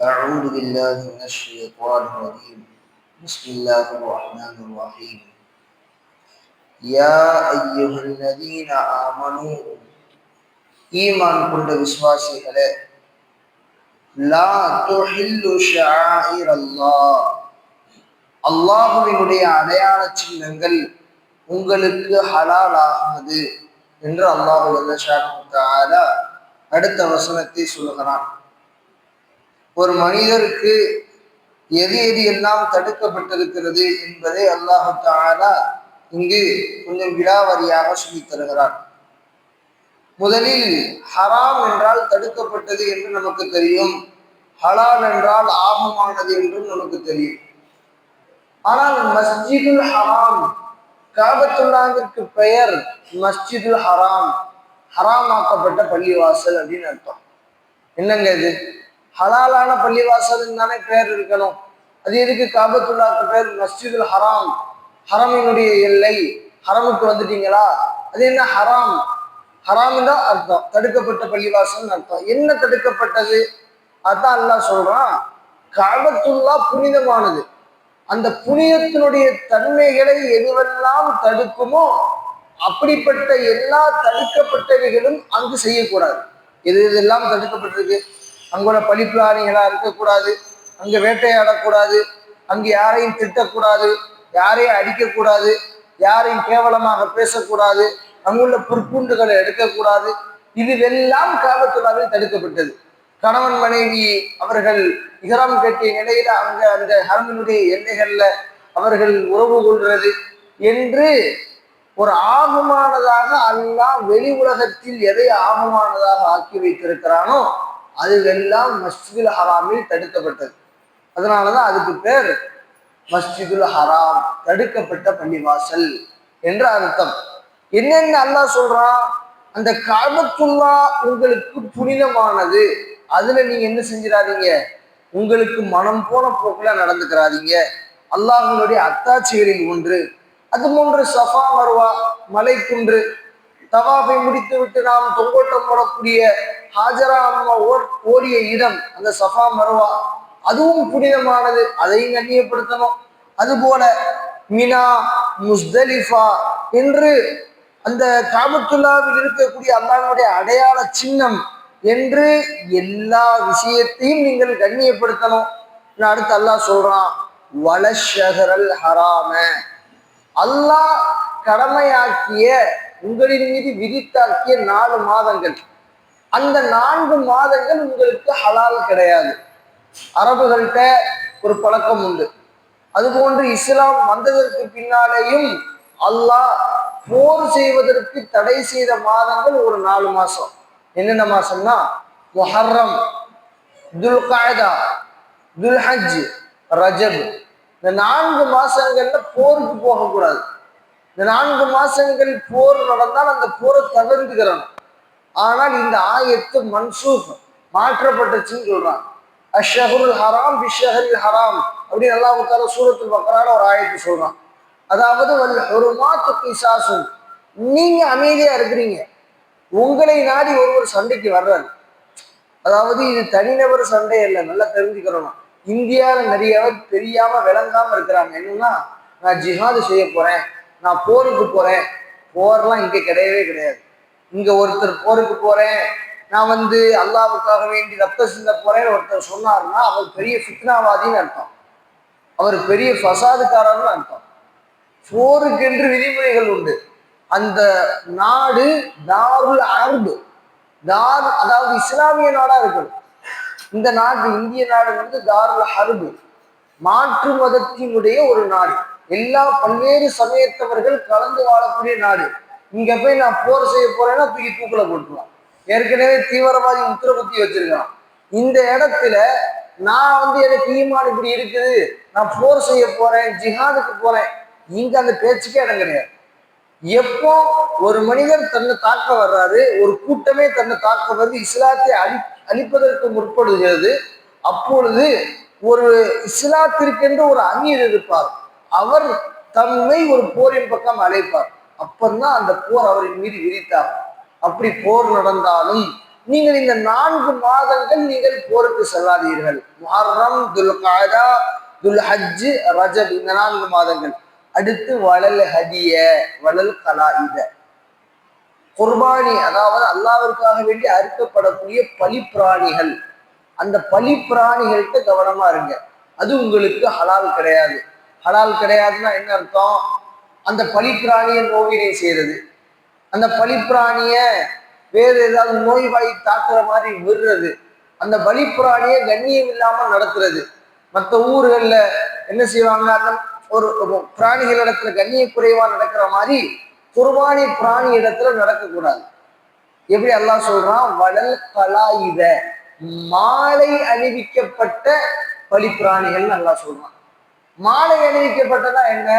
أعوذ بالله من الشيطان الرجيم بسم الله الرحمن الرحيم يا أيها الذين آمنوا ஈமான் கொண்ட விசுவாசிகளே லா துஹில்லு ஷாயிர் அல்லாஹ் அல்லாஹுவினுடைய அடையாள சின்னங்கள் உங்களுக்கு ஹலால் ஆகாது என்று அல்லாஹு அடுத்த வசனத்தை சொல்லுகிறான் ஒரு மனிதருக்கு எது எது எல்லாம் தடுக்கப்பட்டிருக்கிறது என்பதை அல்லாஹு தாலா இங்கு கொஞ்சம் விடாவரியாக சொல்லித் தருகிறார் முதலில் ஹராம் என்றால் தடுக்கப்பட்டது என்று நமக்கு தெரியும். ஹலால் என்றால் ஆபமானது என்றும் நமக்கு தெரியும். ஆனால் மஸ்ஜிதுல் ஹராம் காபத்துல்லாவிற்கு பெயர் மஸ்ஜிதுல் ஹராம் ஹராமாக்கப்பட்ட பள்ளிவாசல் அப்படின்னு அர்த்தம். என்னங்க இது? ஹலாலான பள்ளிவாசல் தானே பெயர் இருக்கணும். அது எதுக்கு? காபத்துல்லாக்கு பேர் மஸ்ஜிதுல் ஹராம். ஹரமினுடைய எல்லை. ஹரமுக்கு வந்துட்டீங்களா? அது என்ன ஹராம்? ஹராம் தான் அர்த்தம். தடுக்கப்பட்ட பள்ளிவாசல் அர்த்தம். என்ன தடுக்கப்பட்டது? அதான் அல்லா சொல்றான். காபத்துல்லா புனிதமானது. அந்த புனிதத்தினுடைய தன்மைகளை எதுவெல்லாம் தடுக்குமோ அப்படிப்பட்ட எல்லா தடுக்கப்பட்டவைகளும் அங்கு செய்யக்கூடாது. எது எதெல்லாம் தடுக்கப்பட்டிருக்கு? அங்குள்ள பழிப்பிராணிகளா இருக்கக்கூடாது. அங்கே வேட்டையாடக்கூடாது. அங்கே யாரையும் திட்டக்கூடாது. யாரையும் அடிக்கக்கூடாது. யாரையும் கேவலமாக பேசக்கூடாது. அங்குள்ள புற்பூண்டுகளை எடுக்கக்கூடாது. இதுவெல்லாம் காபத்துள்ளாவில் தடுக்கப்பட்டது. கணவன் மனைவி அவர்கள் இகரம் கட்டிய நிலையில அங்க அந்த ஹரமினுடைய எல்லைகள்ல அவர்கள் உறவு கொள்வது என்று ஒரு ஆகுமானதாக அல்லாஹ் வெளி உலகத்தில் எதை ஆகுமானதாக ஆக்கி வைத்திருக்கிறானோ அதுவெல்லாம் மஸ்ஜிதுல் ஹராமில் தடுக்கப்பட்டது. அதனாலதான் அதுக்கு பேர் மஸ்ஜிதுல் ஹராம் தடுக்கப்பட்ட பள்ளிவாசல் என்ற அர்த்தம். என்னென்ன அல்லாஹ் சொல்றான்? அந்த காபத்துல்லா உங்களுக்கு புனிதமானது. அதுல நீங்க என்ன செஞ்சிடாதீங்க? உங்களுக்கு மனம் போன போக்குல நடந்துக்கிறாதீங்க. அல்லாஹினுடைய அத்தாட்சிகளில் ஒன்று. அது போன்று சஃபா மருவா மலை குன்று தவாபை முடித்து விட்டு நாம் தொங்கோட்டம் போடக்கூடிய ஹாஜரா அம்மா ஓர் ஓடிய இடம் அந்த சஃபா மருவா அதுவும் புனிதமானது. அதையும் கண்ணியப்படுத்தணும். அதுபோல மினா முஸ்தலிஃபா என்று அந்த காபத்துல்லாவில் இருக்கக்கூடிய அல்லாஹனுடைய அடையாள சின்னம் என்று எல்லா விஷயத்தையும் நீங்கள் கண்ணியப்படுத்தணும். அடுத்து அல்லாஹ் சொல்றான் வலஷகரல் ஹராம. அல்லாஹ் கடமையாக்கிய உங்களின் மீது விதித்தாக்கிய நாலு மாதங்கள். அந்த நான்கு மாதங்கள் உங்களுக்கு ஹலால் கிடையாது. அரபுகள்கிட்ட ஒரு பழக்கம் உண்டு. அதுபோன்று இஸ்லாம் வந்ததற்கு பின்னாலேயும் அல்லாஹ் போர் செய்வதற்கு தடை செய்த மாதங்கள் ஒரு நாலு மாசம். என்னென்ன மாசம்னா? மொஹர்ரம் துல் துல்ஹஜ் துல் ஹஜ் ரஜப். இந்த நான்கு மாசங்கள்ல போருக்கு போகக்கூடாது. இந்த நான்கு மாசங்கள் போர் நடந்தால் அந்த போரை தவிர்த்துக்கிறோம் ஆனால் இந்த ஆயத்து மன்சூப் மாற்றப்பட்டுச்சுன்னு சொல்றான் அஷ்ஷஹருல் ஹராம் பிஷஹரில் ஹராம் அப்படின்னு நல்லா உத்தார சூரத்தில் பக்கரான ஒரு ஆயத்து சொல்றான். அதாவது ஒரு மாத்து பிசாசும் நீங்க அமைதியா இருக்கிறீங்க. உங்களை நாடி ஒருவர் சண்டைக்கு வர்றாரு. அதாவது இது தனிநபர் சண்டை இல்லை நல்லா தெரிஞ்சுக்கிறோம் இந்தியாவில் நிறைய தெரியாம விளங்காம இருக்கிறாங்க. என்னன்னா நான் ஜிஹாது செய்ய போறேன். நான் போருக்கு போறேன். போர்லாம் இங்கே கிடையவே கிடையாது. இங்க ஒருத்தர் போருக்கு போறேன். நான் வந்து அல்லாவுக்காக வேண்டி ரத்த சிந்த போறேன்னு ஒருத்தர் சொன்னாருன்னா அவர் பெரிய ஃபித்னாவாதின்னு அர்த்தம். அவர் பெரிய ஃபசாதுக்காரர்னு அர்த்தம். போருக்கு என்று விதிமுறைகள் உண்டு. அந்த நாடு தாருல் அரபு. தார் அதாவது இஸ்லாமிய நாடா இருக்கணும். இந்த நாடு இந்திய நாடு வந்து தாருல் அரபு மாற்று மதத்தினுடைய ஒரு நாடு. எல்லா பல்வேறு சமயத்தவர்கள் கலந்து வாழக்கூடிய நாடு. இங்கே போய் நான் போர் செய்ய போறேன்னா தூக்கி தூக்கில் போட்டுருவான் ஏற்கனவே தீவிரவாதி உத்தர குத்தி வச்சிருக்கான். இந்த இடத்துல நான் வந்து எனக்கு ஈமான் இப்படி இருக்குது. நான் போர் செய்ய போறேன் ஜிஹாதுக்கு போறேன். இங்க அந்த பேச்சுக்கே இடம் கிடையாது. எப்போ ஒரு மனிதர் தன்னை தாக்க வர்றாரு ஒரு கூட்டமே தன்னை தாக்க வருது இஸ்லாத்தை அழி அழிப்பதற்கு முற்படுகிறது அப்பொழுது ஒரு இஸ்லாத்திற்கென்று ஒரு அமீர் இருப்பார். அவர் தம்மை ஒரு போரின் பக்கம் அழைப்பார். அப்பந்தான் அந்த போர் அவரின் மீது விரித்தார். அப்படி போர் நடந்தாலும் நீங்கள் இந்த நான்கு மாதங்கள் நீங்கள் போருக்கு செல்லாதீர்கள். முஹர்ரம் துல் காதா துல் ஹஜ்ஜு ரஜப் இந்த நான்கு மாதங்கள். அடுத்து வளல் ஹதிய வளல் இத குர்பானி அதாவது அல்லாவிற்காக வேண்டி அறுக்கப்படக்கூடிய பலிப்பிராணிகள் அந்த பலிப்பிராணிகள்கிட்ட கவனமா இருங்க. அது உங்களுக்கு ஹலால் கிடையாது. ஹலால் கிடையாதுன்னா என்ன அர்த்தம்? அந்த பழிப்பிராணிய நோவினை செய்யறது அந்த பழிப்பிராணிய வேறு ஏதாவது நோய் வாய் தாக்குற மாதிரி விடுறது. அந்த பலிப்பிராணியை கண்ணியம் இல்லாம நடத்துறது. மற்ற ஊர்களில் என்ன செய்வாங்க அந்த ஒரு பிராணிகள் இடத்துல கண்ணிய குறைவா நடக்கிற மாதிரி குர்பானி பிராணி இடத்துல நடக்கக்கூடாது. எப்படி அல்லாஹ் சொல்றான்? வளல் கலாயுத. மாலை அணிவிக்கப்பட்ட பலிப்பிராணிகள் நல்லா சொல்றான். மாலை அணிவிக்கப்பட்டதா என்ன?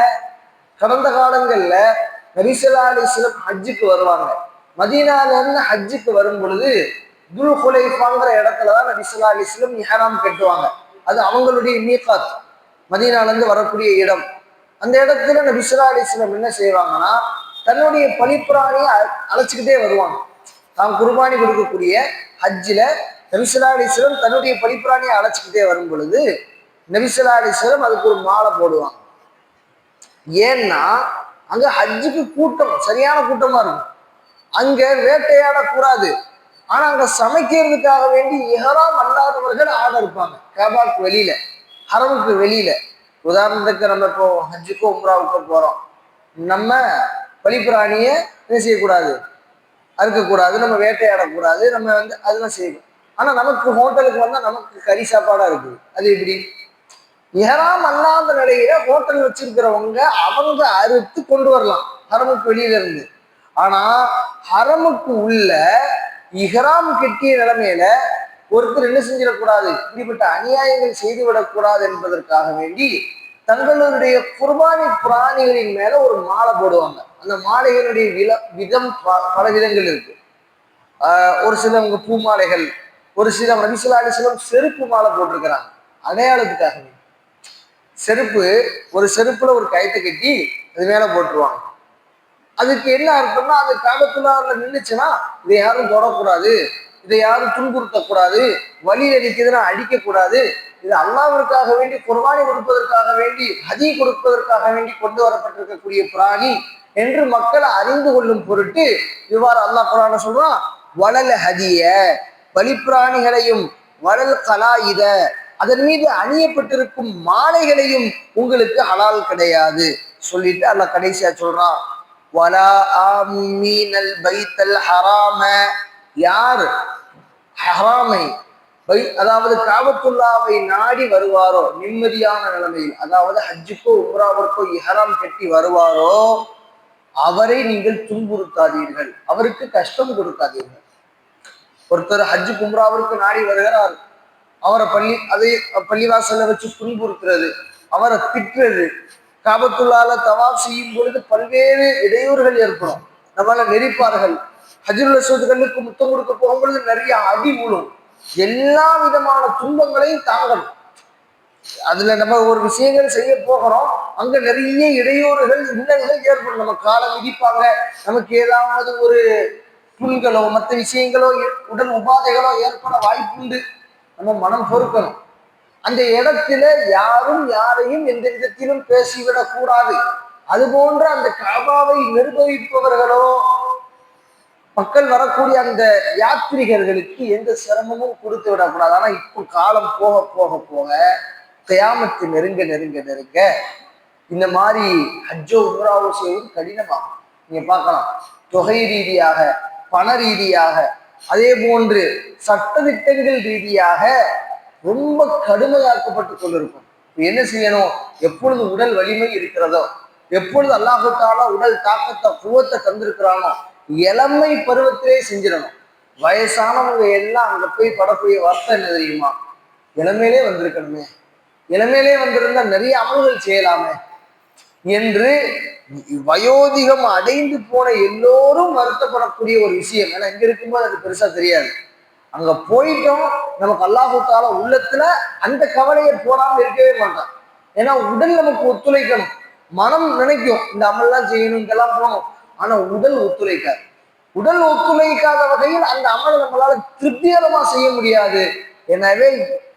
கடந்த காலங்கள்ல நபிசல்லா அலிஸ்லம் ஹஜ்ஜுக்கு வருவாங்க. மதீனால இருந்து ஹஜ்ஜுக்கு வரும் பொழுது துல் குலைஃபாங்கிற இடத்துலதான் நபிசல்லா அலிஸ்லம் இஹராம் கட்டுவாங்க. அது அவங்களுடைய மீகாத். மதீனால இருந்து வரக்கூடிய இடம். அந்த இடத்துல நபிசல்லா அலிஸ்லம் என்ன செய்வாங்கன்னா தன்னுடைய பலிப்பிராணியை அழைச்சிக்கிட்டே வருவாங்க. தாம் குர்பானி கொடுக்கக்கூடிய ஹஜ்ஜில் நபிசல்லா அலிஸ்லம் தன்னுடைய பலிப்பிராணியை அழைச்சிக்கிட்டே வரும் பொழுது நபிசல்லா அலிஸ்லம் அதுக்கு ஒரு மாலை போடுவாங்க. ஏன்னா அங்க ஹஜ்ஜுக்கு கூட்டம் சரியான கூட்டமா இருக்கும். அங்க வேட்டையாடக்கூடாது. ஆனா அங்க சமைக்கிறதுக்காக வேண்டி எஹராம் அல்லாதவர்கள் ஆட இருப்பாங்க. கபாக்கு வெளியில ஹரமுக்கு வெளியில. உதாரணத்துக்கு நம்ம இப்போ ஹஜ்ஜுக்கோ உம்ராவுக்கோ போறோம். நம்ம பலிப்பிராணிய என்ன செய்யக்கூடாது? அறுக்கக்கூடாது. நம்ம வேட்டையாடக்கூடாது. நம்ம வந்து அதெல்லாம் செய்யணும். ஆனா நமக்கு ஹோட்டலுக்கு வந்தா நமக்கு கறி சாப்பாடா இருக்குது. அது எப்படி? இஹராம் அல்லாத நிலையில ஹோட்டல் வச்சிருக்கிறவங்க அவங்க அறுத்து கொண்டு வரலாம் ஹரமுக்கு வெளியில இருந்து. ஆனா ஹரமுக்கு உள்ள இஹராம் கெட்டிய நிலைமையில ஒருத்தர் என்ன செஞ்சிடக்கூடாது? இப்படிப்பட்ட அநியாயங்கள் செய்து விடக்கூடாது என்பதற்காக வேண்டி தங்களுடைய குர்பானி பிராணிகளின் மேல ஒரு மாலை போடுவாங்க. அந்த மாலைகளுடைய வில விதம் ப- பல விதங்கள் இருக்கு. ஒரு சிலவங்க பூ மாலைகள் ஒரு சில நபிசுல்லா அலிஸ்லம் செருப்பு மாலை போட்டிருக்கிறாங்க. அடையாளத்துக்காக செருப்பு ஒரு செருப்புல ஒரு கயத்தை கட்டி அது மேல போட்டுருவாங்க. அதுக்கு என்ன அர்த்தம்னா அது காபத்துள்ளாவில் நின்றுச்சுன்னா இதை யாரும் தொடக்கூடாது. இதை யாரும் துன்புறுத்தக்கூடாது. வழியில அடிக்குதுன்னா அடிக்கக்கூடாது. இது அல்லாவிற்காக வேண்டி குர்பானி கொடுப்பதற்காக வேண்டி ஹதி கொடுப்பதற்காக வேண்டி கொண்டு வரப்பட்டிருக்கக்கூடிய பிராணி என்று மக்கள் அறிந்து கொள்ளும் பொருட்டு இவ்வாறு அல்லாஹ் குரான சொல்றான் வளல் ஹதிய. பலிப்பிராணிகளையும் வளல் கலாயித. அதன் மீது அணியப்பட்டிருக்கும் மாலைகளையும் உங்களுக்கு ஹலால் கிடையாது. சொல்லிட்டு அல்ல கடைசியா சொல்றான் வலா ஆமீனல் பைத்தல் ஹராம. யார் ஹராமை பை அதாவது காபத்துல்லாவை நாடி வருவாரோ நிம்மதியான நிலைமையில் அதாவது ஹஜ்ஜுக்கோ உம்ராவிற்கோ இஹராம் கட்டி வருவாரோ அவரை நீங்கள் துன்புறுத்தாதீர்கள். அவருக்கு கஷ்டம் கொடுக்காதீர்கள். ஒருத்தர் ஹஜ்ஜு கும்ராவிற்கு நாடி வருகிறார். அவரை பள்ளி அதை பள்ளிவாசல்ல வச்சு துன்புறுத்துறது அவரை திட்டுறது. காபத்துள்ளால தவாப் செய்யும் பொழுது பல்வேறு இடையூறுகள் ஏற்படும். நம்மளால நெரிப்பார்கள். ஹஜ்ருல் அஸ்வதுகளுக்கு முத்தம் கொடுக்க போகும்பொழுது நிறைய அடி விழும் எல்லா விதமான துன்பங்களையும் தாங்கணும். அதுல நம்ம ஒரு விஷயங்கள் செய்ய போகிறோம். அங்க நிறைய இடையூறுகள் இன்னல்கள் ஏற்படும். நம்ம காலம் விதிப்பாங்க நமக்கு ஏதாவது ஒரு புண்களோ மற்ற விஷயங்களோ ஏ- உடல் உபாதைகளோ ஏற்பட வாய்ப்புண்டு. நம்ம மனம் பொறுக்கணும். அந்த இடத்துல யாரும் யாரையும் எந்த விதத்திலும் பேசிவிடக் கூடாது அது போன்ற அந்த காபாவை நிர்வகிப்பவர்களோ மக்கள் வரக்கூடிய அந்த யாத்ரிகர்களுக்கு எந்த சிரமமும் கொடுத்து விடக்கூடாது. ஆனா இப்போ காலம் போக போக போக கயாமத்து நெருங்க நெருங்க நெருங்க இந்த மாதிரி ஹஜ்ஜோ உம்ராவோ செய்வது கடினமாகும். நீங்க பார்க்கலாம். தொகை ரீதியாக பண ரீதியாக அதே போன்று சட்டத்திட்டங்கள் ரீதியாக ரொம்ப கடுமையாக்கப்பட்டு கொண்டிருக்கும். என்ன செய்யணும்? எப்பொழுது உடல் வலிமை இருக்கிறதோ எப்பொழுது அல்லாஹுத்தாலா உடல் தாக்கத்தை குவத்தை தந்திருக்கிறானோ இளமை பருவத்திலே செஞ்சிடணும். வயசானவங்க எல்லாம் அங்க போய் படக்கூடிய வார்த்தை என்ன தெரியுமா? இளமையிலே வந்திருக்கணுமே. இளமையிலே வந்திருந்தா நிறைய அமல்கள் செய்யலாமே. என்று வயோதிகம் அடைந்து போன எல்லோரும் வருத்தப்படக்கூடிய ஒரு விஷயம். ஏன்னா இங்க இருக்கும்போது அது பெருசா தெரியாது. அங்க போயிட்டோம். நமக்கு அல்லாஹூத்தால உள்ளத்துல அந்த கவலையை போடாம இருக்கவே மாட்டான். ஏன்னா உடல் நமக்கு ஒத்துழைக்கணும். மனம் நினைக்கும். இந்த அமல்லாம் செய்யணும் இதெல்லாம் போகணும். ஆனா உடல் ஒத்துழைக்காது. உடல் ஒத்துழைக்காத வகையில் அந்த அமலை நம்மளால திருப்திகரமா செய்ய முடியாது. எனவே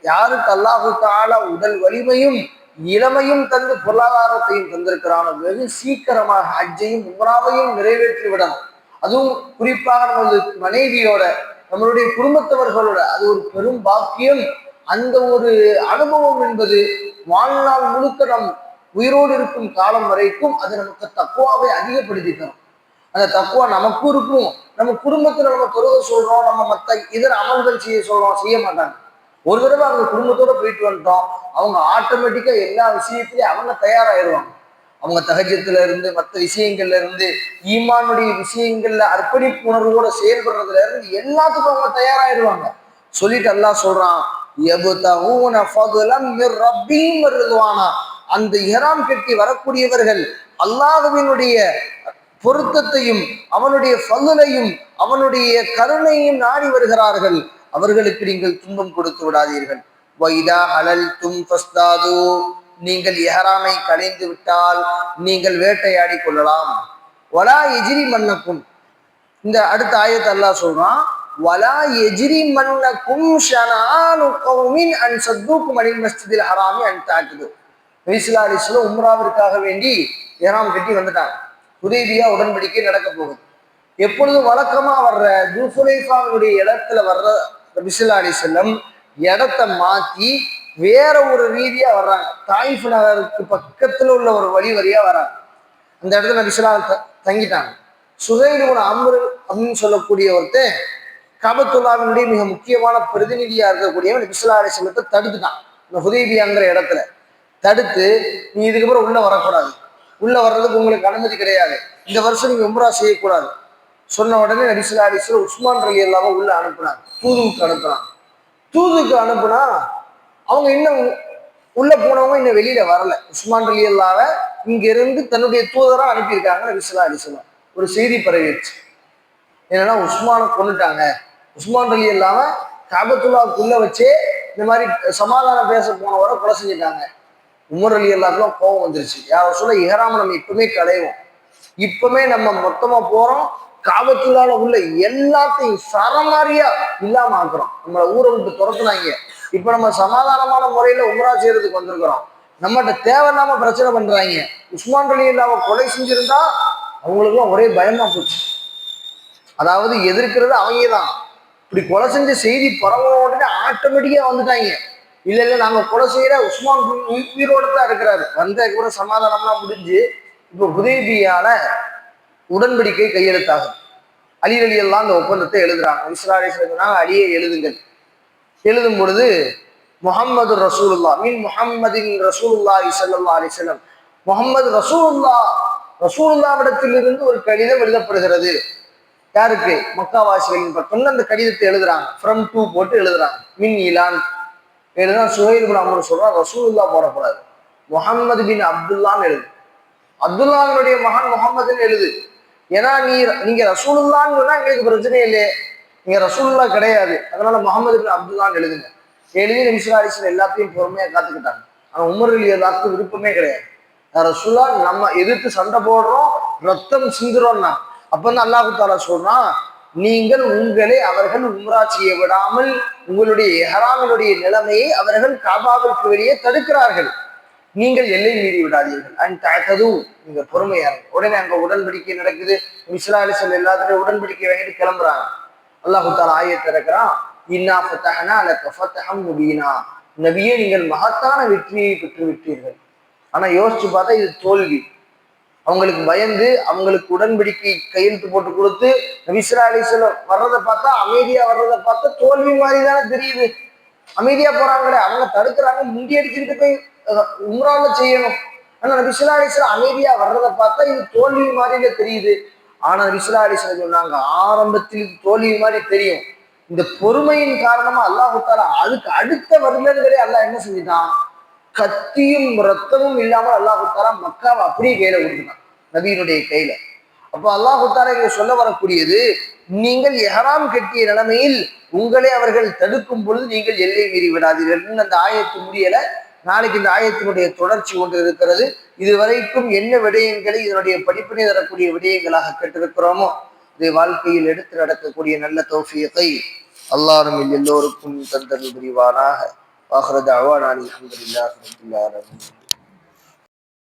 யாருக்கு அல்லாஹூத்தால உடல் வலிமையும் இளமையும் தந்து பொருளாதாரத்தையும் தந்திருக்கிறான். வெகு சீக்கிரமாக ஹஜ்ஜையும் உம்ராவையும் நிறைவேற்றி விடணும் அதுவும் குறிப்பாக நமது மனைவியோட நம்மளுடைய குடும்பத்தவர்களோட அது ஒரு பெரும் பாக்கியம். அந்த ஒரு அனுபவம் என்பது வாழ்நாள் முழுக்க நம் உயிரோடு இருக்கும் காலம் வரைக்கும் அது நமக்கு தக்குவாவை அதிகப்படுத்தி தரும் அந்த தக்குவா நமக்கும் இருக்கும். நம்ம குடும்பத்துல நம்ம தொழுக சொல்றோம் நம்ம மத்த இதர அமல்கள் செய்ய சொல்றோம் செய்ய மாட்டாங்க. ஒரு தடவை அவங்க குடும்பத்தோட போயிட்டு வந்துட்டோம். அவங்க ஆட்டோமேட்டிக்கா எல்லா விஷயத்திலயும் அவங்க தயாராகிடுவாங்க அவங்க தகஜத்துல இருந்து மற்ற விஷயங்கள்ல இருந்து ஈமானுடைய விஷயங்கள்ல அர்ப்பணிப்பு உணர்வோட செயல்படுறதுல இருந்து எல்லாத்துக்கும் அவங்க தயாராகிடுவாங்க சொல்லிட்டு எல்லாம் சொல்றான் அந்த இஹராம் கட்டி வரக்கூடியவர்கள் அல்லாஹுவினுடைய பொருத்தத்தையும் அவனுடைய பல்லுலையும் அவனுடைய கருணையும் நாடி வருகிறார்கள். அவர்களுக்கு நீங்கள் துன்பம் கொடுத்து விடாதீர்கள். வைதா ஹலல் தும் ஃபஸ்தாது. நீங்கள் எஹராமை கலைந்து விட்டால் நீங்கள் வேட்டையாடி கொள்ளலாம். வலா எஜிரி மன்னக்கும். இந்த அடுத்த ஆயத்தை அல்லாஹ் சொல்றான் வலா எஜிரி மன்னக்கும் ஷனானு கௌமின் அன் சத்தூக்கும் அனில் மஸ்ஜிதில் ஹராமி அன் தாக்குது நபிசுல்லா அலிஸ்ல உம்ராவிற்காக வேண்டி எஹராம் கட்டி வந்துட்டாங்க. உதவியா உடன்படிக்கை நடக்க போகுது. எப்பொழுதும் வழக்கமா வர்ற ஜூஃபுலைஃபாவுடைய இடத்துல வர்ற நபிசுல்லா செல்லம் இடத்த மாத்தி வேற ஒரு ரீதியா வர்றாங்க. தாயிஃப் நகருக்கு பக்கத்துல உள்ள ஒரு வழி வழியா வராங்க. அந்த இடத்துல நபிசுல்லா த- தங்கிட்டாங்க. சுகைலுவன் அம்ரு அப்படின்னு சொல்லக்கூடிய ஒருத்தன் கபத்துல்லாவினுடைய மிக முக்கியமான பிரதிநிதியா இருக்கக்கூடியவன் நபிசுல்லா செல்லத்தை தடுத்துட்டான். இந்த ஹுதேபியாங்கிற இடத்துல. தடுத்து நீ இதுக்கப்புறம் உள்ள வரக்கூடாது. உள்ள வர்றதுக்கு உங்களுக்கு அனுமதி கிடையாது. இந்த வருஷம் நீங்க உம்ரா செய்யக்கூடாது. சொன்ன உடனே நபிசுல்லா அலிஸ்ல உஸ்மான் ரலி இல்லாம உள்ள அனுப்புனாங்க. தூதுவுக்கு அனுப்புனாங்க. தூதுக்கு அனுப்புனா அவங்க இன்னும் உள்ள போனவங்க இன்னும் வெளியில வரல. உஸ்மான் ரலி அல்லாவ இங்கிருந்து தன்னுடைய தூதரா அனுப்பியிருக்காங்க நபிசுல்லா அலிஸ்லாம் ஒரு செய்தி பரவிடுச்சு. என்னன்னா உஸ்மானை கொண்டுட்டாங்க உஸ்மான் ரலி இல்லாம காபத்துல்லாவுக்குள்ள வச்சே இந்த மாதிரி சமாதானம் பேச போனவரை கொலை செஞ்சுட்டாங்க. உமர் அலி எல்லாத்துக்கும் கோபம் வந்துருச்சு. யார சொல்ல இஹராம நம்ம இப்பவுமே களைவோம். இப்பவுமே நம்ம மொத்தமா போறோம். காபத்துள்ளால உள்ள எல்லாத்தையும் சரமாரியா இல்லாம ஆக்குறோம். நம்மளை ஊரை விட்டு துரத்துனாங்க. இப்ப நம்ம சமாதானமான முறையில உமரா செய்யறதுக்கு வந்திருக்கிறோம். நம்மகிட்ட தேவையில்லாம பிரச்சனை பண்றாங்க. உஸ்மான் அலி இல்லாம கொலை செஞ்சிருந்தா அவங்களுக்குலாம் ஒரே பயமா போச்சு. அதாவது எதிர்க்கிறது அவங்க தான் இப்படி கொலை செஞ்ச செய்தி பரவன உடனே ஆட்டோமேட்டிக்கா வந்துட்டாங்க. இல்ல இல்ல நாங்க கொலை செய்யற உஸ்மான் உயிரோடு தான் இருக்கிறாரு. வந்த கூட சமாதானம்லாம் முடிஞ்சு இப்போ உதயபியால உடன்படிக்கை கையெழுத்தாகும். அலி அலி எல்லாம் அந்த ஒப்பந்தத்தை எழுதுறாங்க. இஸ்லாலேஸ்வரர் சொன்னாங்க அலியை எழுதுங்கள். எழுதும் பொழுது முகமது ரசூலுல்லா மீன் முகம்மதின் ரசூலுல்லா இசல்லா அலிசல்லம் முகமது ரசூலுல்லா ரசூலுல்லாவிடத்திலிருந்து ஒரு கடிதம் எழுதப்படுகிறது. யாருக்கு? மக்காவாசிகளின் பக்கம். அந்த கடிதத்தை எழுதுறாங்க. ஃப்ரம் டூ போட்டு எழுதுறாங்க. மின் இலான். எழுதுனா சுஹைல் பின் அமர் சொல்றான் ரசூலுல்லா போடக்கூடாது. முகம்மது பின் அப்துல்லான்னு எழுது. அப்துல்லாவினுடைய மகன் முகம்மதுன்னு எழுது. ஏன்னா நீ நீங்க ரசூலுல்லான்னு சொன்னா எங்களுக்கு பிரச்சனை இல்லையே. நீங்க ரசூலுல்லா கிடையாது. அதனால முகமது பின் அப்துல்லான்னு எழுதுங்க. எழுதி நிமிஷம் எல்லாத்தையும் பொறுமையா காத்துக்கிட்டாங்க. ஆனா உமர்கள் எல்லாத்துக்கும் விருப்பமே கிடையாது. ரசூலா நம்ம எதிர்த்து சண்டை போடுறோம் ரத்தம் சிந்துறோம்னா அப்ப வந்து அல்லாஹு தாலா சொல்றான் நீங்கள் உங்களை அவர்கள் உம்ரா செய்ய விடாமல் உங்களுடைய எஹராமினுடைய நிலைமையை அவர்கள் காபாவிற்கு வெளியே தடுக்கிறார்கள். நீங்கள் எல்லை மீறி விடாதீர்கள். அண்ட் தகது நீங்க பொறுமையா உடனே அங்க உடன்படிக்கை நடக்குது. மிஸ்லா அலிசல் எல்லாத்துடைய உடன்படிக்கை வாங்கிட்டு கிளம்புறாங்க. அல்லாஹு தாலா ஆயத்தை இருக்கிறான் இன்னா ஃபத்தஹனா லக ஃபத்தஹம் முபீனா. நபியே நீங்கள் மகத்தான வெற்றியை பெற்று விட்டீர்கள் ஆனா யோசிச்சு பார்த்தா இது தோல்வி. அவங்களுக்கு பயந்து அவங்களுக்கு உடன்படிக்கை கையெழுத்து போட்டு கொடுத்து நபிஸ்ரா அலிஸ்லாம் வர்றதை பார்த்தா அமைதியா வர்றதை பார்த்தா தோல்வி மாதிரி தானே தெரியுது. அமைதியா போறாங்களே அவங்க தடுக்கிறாங்க முண்டி அடிச்சுட்டு போய் உம்ரால செய்யணும். ஆனா நபிஸ்லா அலிஸ்லாம் அமைதியா வர்றதை பார்த்தா இது தோல்வி மாதிரில தெரியுது. ஆனா நபிஸ்லா அலிஸ்லாம் சொன்னாங்க ஆரம்பத்தில் இது தோல்வி மாதிரி தெரியும். இந்த பொறுமையின் காரணமா அல்லாஹு தாலா அதுக்கு அடுத்த வருடங்களே அல்லாஹ் என்ன செஞ்சுட்டான்? கத்தியும் ரத்தமும் இல்லாமல் அல்லாஹு தாலா மக்காவை அப்படியே கையில கொடுத்துட்டான் நபியினுடைய கையில. அப்போ அல்லாஹுத்தாரா தாலா இங்க சொல்ல வரக்கூடியது நீங்கள் எஹராம் கட்டிய நிலைமையில் உங்களை அவர்கள் தடுக்கும் பொழுது நீங்கள் எல்லை மீறி விடாதீர்கள். அந்த ஆயத்து முடியல. நாளைக்கு இந்த ஆயத்தினுடைய தொடர்ச்சி ஒன்று இருக்கிறது. இதுவரைக்கும் என்ன விடயங்களை இதனுடைய படிப்பினை தரக்கூடிய விடயங்களாக கேட்டிருக்கிறோமோ இதை வாழ்க்கையில் எடுத்து நடக்கக்கூடிய நல்ல தோஃபியத்தை அல்லாரும் எல்லோருக்கும் தந்தல் புரிவானாக. வாஹரத் அவானானி அஹமதுல்லா